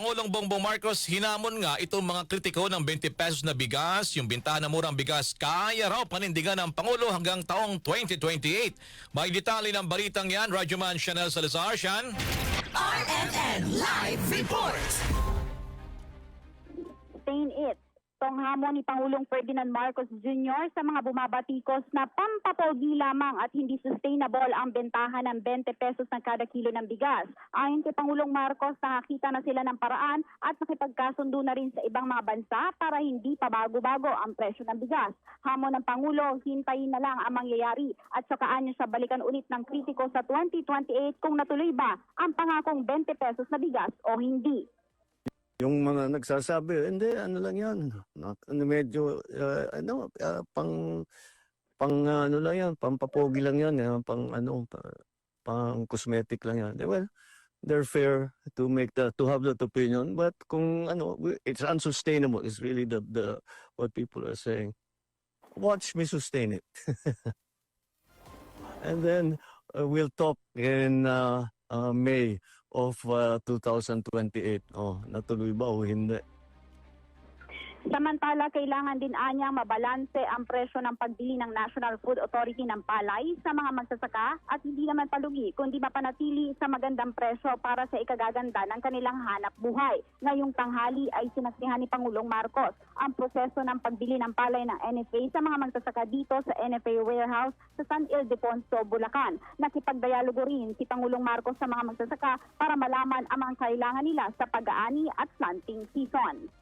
Pangulong Bongbong Marcos hinamon nga itong mga kritiko ng 20 pesos na bigas, yung bintahan ng murang bigas, kaya raw panindigan ng Pangulo hanggang taong 2028. May detalye ng balitang yan, Radyoman Chanel Salazar, Shan. RMN Live Report. It. Itong hamon ni Pangulong Ferdinand Marcos Jr. sa mga bumabatikos na pampapogi lamang at hindi sustainable ang bentahan ng 20 pesos ng kada kilo ng bigas. Ayon kay Pangulong Marcos, nakakita na sila ng paraan at nakipagkasundo na rin sa ibang mga bansa para hindi pabago-bago ang presyo ng bigas. Hamon ng Pangulo, hintayin na lang ang mangyayari at sakaan niya siya balikan ulit ng kritiko sa 2028 kung natuloy ba ang pangakong 20 pesos na bigas o hindi. Yung mga nagsasabi, hindi, ano lang yan. Na- Ano, medyo, uh, ano, uh, pang, pang, uh, ano lang yan, pampapogi lang yan, eh, pang, ano, pa- pang cosmetic lang yan. Well, they're fair to make that, to have that opinion, but kung, ano, it's unsustainable, is really the, the, what people are saying. Watch me sustain it. And then, uh, we'll talk in, uh, uh, May of uh, 2028. Oh, natuloy ba o hindi? Samantala, kailangan din anyang mabalanse ang presyo ng pagbili ng National Food Authority ng palay sa mga magsasaka at hindi naman palugi kundi mapanatili sa magandang presyo para sa ikagaganda ng kanilang hanap buhay. Ngayong tanghali ay sinasihan ni Pangulong Marcos ang proseso ng pagbili ng palay ng NFA sa mga magsasaka dito sa NFA warehouse sa San Ildefonso, Bulacan. Nakipagdialogo rin si Pangulong Marcos sa mga magsasaka para malaman ang mga kailangan nila sa pag-aani at planting season.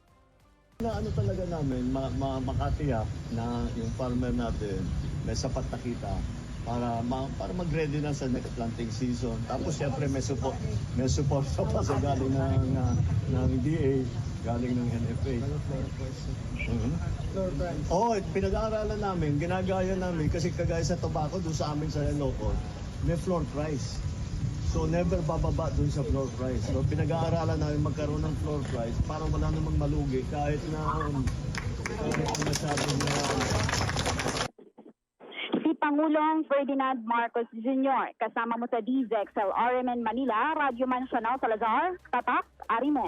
Na ano talaga namin, ma- ma- makatiyak na yung farmer natin may sapat na kita para ma- para mag-ready na sa next planting season. Tapos siyempre may support may support pa sa galing ng ng, ng DA, galing ng NFA. Mhm. Oo, oh, pinag-aaralan namin, ginagaya namin kasi kagaya sa tobacco doon sa amin sa Ilocos, may floor price. So never bababa dun sa floor price. So pinag-aaralan namin magkaroon ng floor price para wala namang malugi kahit na um, kahit na masyado na Si Pangulong Ferdinand Marcos Jr. kasama mo sa DZXL RMN Manila, Radyo Man Chanel Salazar, Tatak, Arimen.